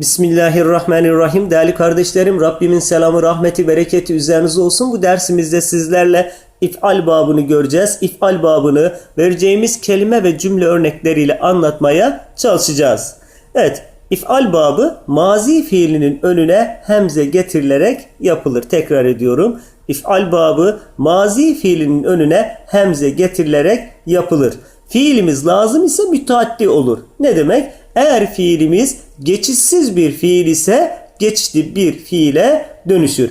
Bismillahirrahmanirrahim. Değerli kardeşlerim Rabbimin selamı, rahmeti, bereketi üzerinize olsun. Bu dersimizde sizlerle ifal babını göreceğiz. İfal babını vereceğimiz kelime ve cümle örnekleriyle anlatmaya çalışacağız. Evet, ifal babı mazi fiilinin önüne hemze getirilerek yapılır. Tekrar ediyorum. İfal babı mazi fiilinin önüne hemze getirilerek yapılır. Fiilimiz lazım ise müteaddi olur. Ne demek? Eğer fiilimiz geçişsiz bir fiil ise geçişli bir fiile dönüşür.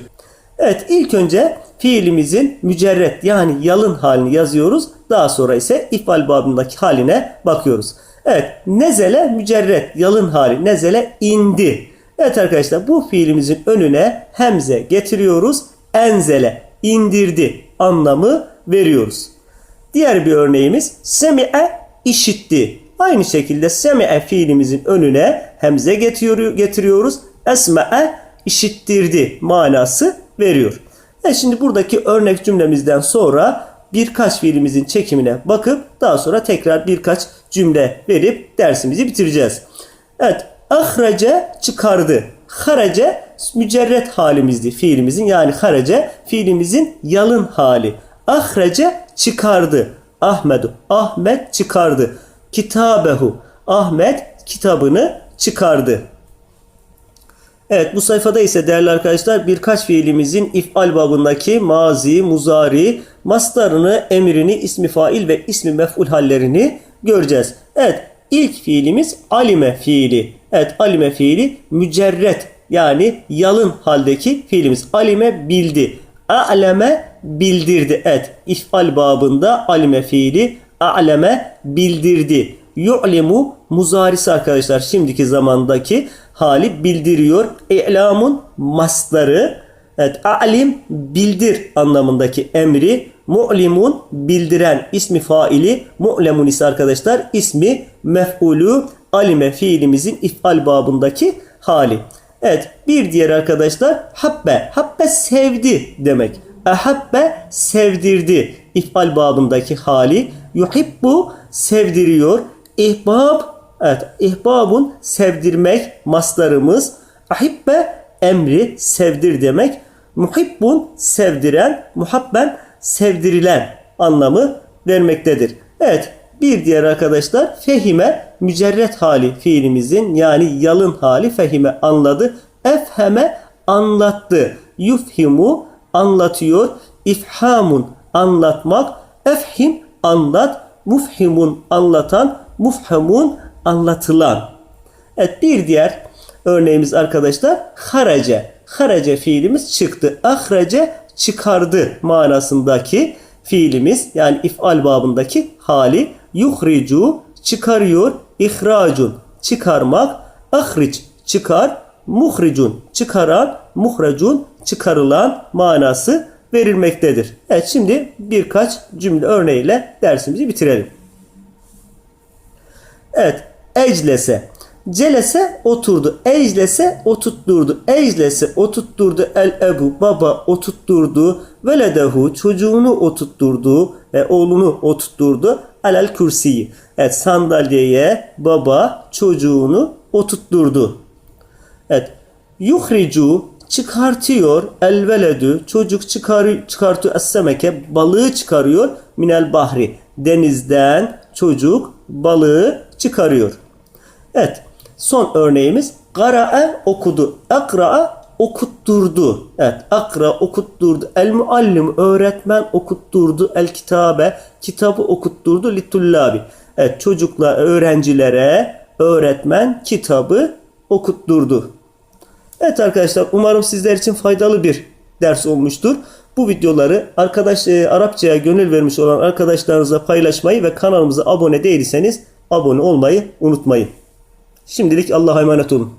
Evet ilk önce fiilimizin mücerret yani yalın halini yazıyoruz. Daha sonra ise ifal babındaki haline bakıyoruz. Evet nezele mücerret yalın hali nezele indi. Evet arkadaşlar bu fiilimizin önüne hemze getiriyoruz. Enzele indirdi anlamı veriyoruz. Diğer bir örneğimiz semi'e işitti. Aynı şekilde semi'e fiilimizin önüne hemze getiriyor, getiriyoruz. Esme'e işittirdi manası veriyor. E şimdi buradaki örnek cümlemizden sonra birkaç fiilimizin çekimine bakıp daha sonra tekrar birkaç cümle verip dersimizi bitireceğiz. Evet. Ahrace çıkardı. Harace mücerret halimizdi fiilimizin yani harace fiilimizin yalın hali. Ahrace çıkardı. Ahmedu. Ahmet çıkardı. Kitabehu. Ahmet kitabını çıkardı. Evet bu sayfada ise değerli arkadaşlar birkaç fiilimizin ifal babındaki mazi, muzari, mastarını, emrini, ismi fail ve ismi mef'ul hallerini göreceğiz. Evet ilk fiilimiz alime fiili. Evet alime fiili mücerret yani yalın haldeki fiilimiz. Alime bildi. A'leme bildirdi. Evet ifal babında alime fiili a'leme bildirdi. Yu'limu muzarisi arkadaşlar şimdiki zamandaki hali bildiriyor. İ'lamun masları. Evet a'lim bildir anlamındaki emri. Mu'limun bildiren ismi faili. Mu'lemun ise arkadaşlar ismi mef'ulü alime fiilimizin ifal babındaki hali. Evet bir diğer arkadaşlar habbe. Habbe sevdi demek. Ahabbe sevdirdi. İfal babındaki hali. Yuhibbu sevdiriyor. İhbab evet ihbabun sevdirmek maslarımız. Ahibbe emri sevdir demek. Muhibbun sevdiren, muhabben sevdirilen anlamı vermektedir. Evet bir diğer arkadaşlar fehime mücerret hali fiilimizin yani yalın hali fehime anladı. Efheme anlattı. Yufhimu anlatıyor. İfhamun anlatmak. Efhim anlat. Mufhimun anlatan. Mufhamun anlatılan. Evet bir diğer örneğimiz arkadaşlar harace. Harace fiilimiz çıktı. Ahrace çıkardı manasındaki fiilimiz yani ifal babındaki hali yuhricu çıkarıyor, ihracun çıkarmak, ahriç çıkar, muhricun çıkaran, muhracun çıkarılan manası verilmektedir. Evet şimdi birkaç cümle örneğiyle dersimizi bitirelim. Evet eclese Celese oturdu. Eclese otutturdu. Eclese otutturdu. El ebu baba otutturdu. Veledehu çocuğunu otutturdu ve oğlunu otutturdu. Alel kürsiyi. Evet sandalyeye baba çocuğunu otutturdu. Evet. Yuhricu çıkartıyor el veledü çocuk çıkar, çıkartıyor es-semeke balığı çıkarıyor minel bahri denizden çocuk balığı çıkarıyor. Evet. Son örneğimiz Kara'a okudu. Akra'a okutturdu. Evet. Akra okutturdu. El muallim öğretmen okutturdu. El kitabe kitabı okutturdu. Litullabi. Evet. Çocukla öğrencilere öğretmen kitabı okutturdu. Evet arkadaşlar umarım sizler için faydalı bir ders olmuştur. Bu videoları arkadaş e, Arapçaya gönül vermiş olan arkadaşlarınızla paylaşmayı ve kanalımıza abone değilseniz abone olmayı unutmayın. Şimdilik Allah'a emanet olun.